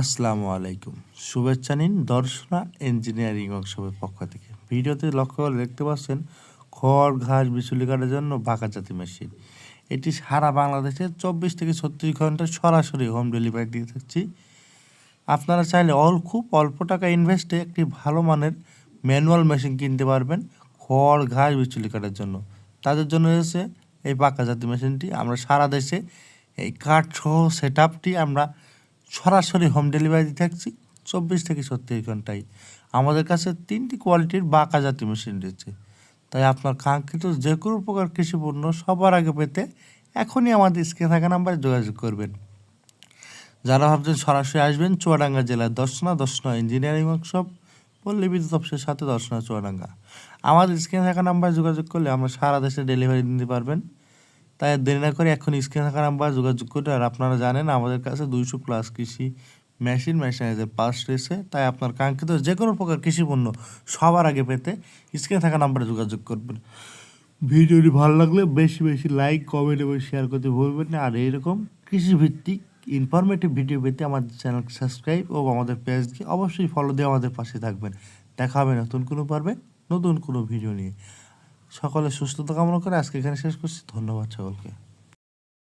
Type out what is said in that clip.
আসসালামু আলাইকুম। শুভেচ্ছা নিন দর্শনা ইঞ্জিনিয়ারিং ওয়ার্কশপের পক্ষ থেকে। ভিডিওতে লক্ষ্য করে দেখতে পাচ্ছেন, খড়, ঘাস বিচুলি কাটার জন্য বাঁকা জাতি মেশিন। এটি সারা বাংলাদেশে চব্বিশ থেকে ছত্রিশ ঘণ্টা সরাসরি হোম ডেলিভারি দিয়ে থাকছি। আপনারা চাইলে অল খুব অল্প টাকা ইনভেস্টে একটি ভালো মানের ম্যানুয়াল মেশিন কিনতে পারবেন খড়, ঘাস বিচুলি কাটার জন্য। তাদের জন্য এসেছে এই পাকা জাতি মেশিনটি। আমরা সারা দেশে এই কাঠ সহ সেট আমরা সরাসরি হোম ডেলিভারি থাকছি চব্বিশ থেকে ছত্রিশ ঘন্টায়। আমাদের কাছে তিনটি কোয়ালিটির বাঁকা জাতীয় মেশিন রয়েছে। তাই আপনার কাঙ্ক্ষিত যে কোনো প্রকার কৃষি পণ্য সবার আগে পেতে এখনই আমাদের স্ক্রিনে থাকা নাম্বারে যোগাযোগ করবেন। যারা ভাবছেন সরাসরি আসবেন, চুয়াডাঙ্গা জেলার দর্শনা দর্শনা ইঞ্জিনিয়ারিং ওয়ার্কশপ পল্লী বিদ্যুৎ অফিসের সাথে দর্শনা, চুয়াডাঙ্গা। আমাদের স্ক্রিনে থাকা নাম্বারে যোগাযোগ করলে আমরা সারা দেশে ডেলিভারি দিতে পারবেন। তাই দেরি না করে এখন স্ক্রিনে থাকা নাম্বার যোগাযোগ করে আর আপনারা জানেন আমাদের কাছে দুইশো প্লাস কৃষি মেশিন মেশিনারিজের পাস রয়েছে তাই আপনার কাঙ্ক্ষিত যে কোনো প্রকার কৃষি পণ্য সবার আগে পেতে স্ক্রিনে থাকা নাম্বারে যোগাযোগ করবেন। ভিডিওটি ভালো লাগলে বেশি বেশি লাইক কমেন্ট এবং শেয়ার করতে ভুলবেন না। আর এইরকম কৃষিভিত্তিক ইনফরমেটিভ ভিডিও পেতে আমাদের চ্যানেলকে সাবস্ক্রাইব ও আমাদের পেজকে অবশ্যই ফলো দিয়ে আমাদের পাশে থাকবেন। দেখা হবে নতুন কোনো পারবে, নতুন কোনো ভিডিও নিয়ে। সকলে সুস্থতা কামনা করে আজকে এখানে শেষ করছি। ধন্যবাদ সকলকে।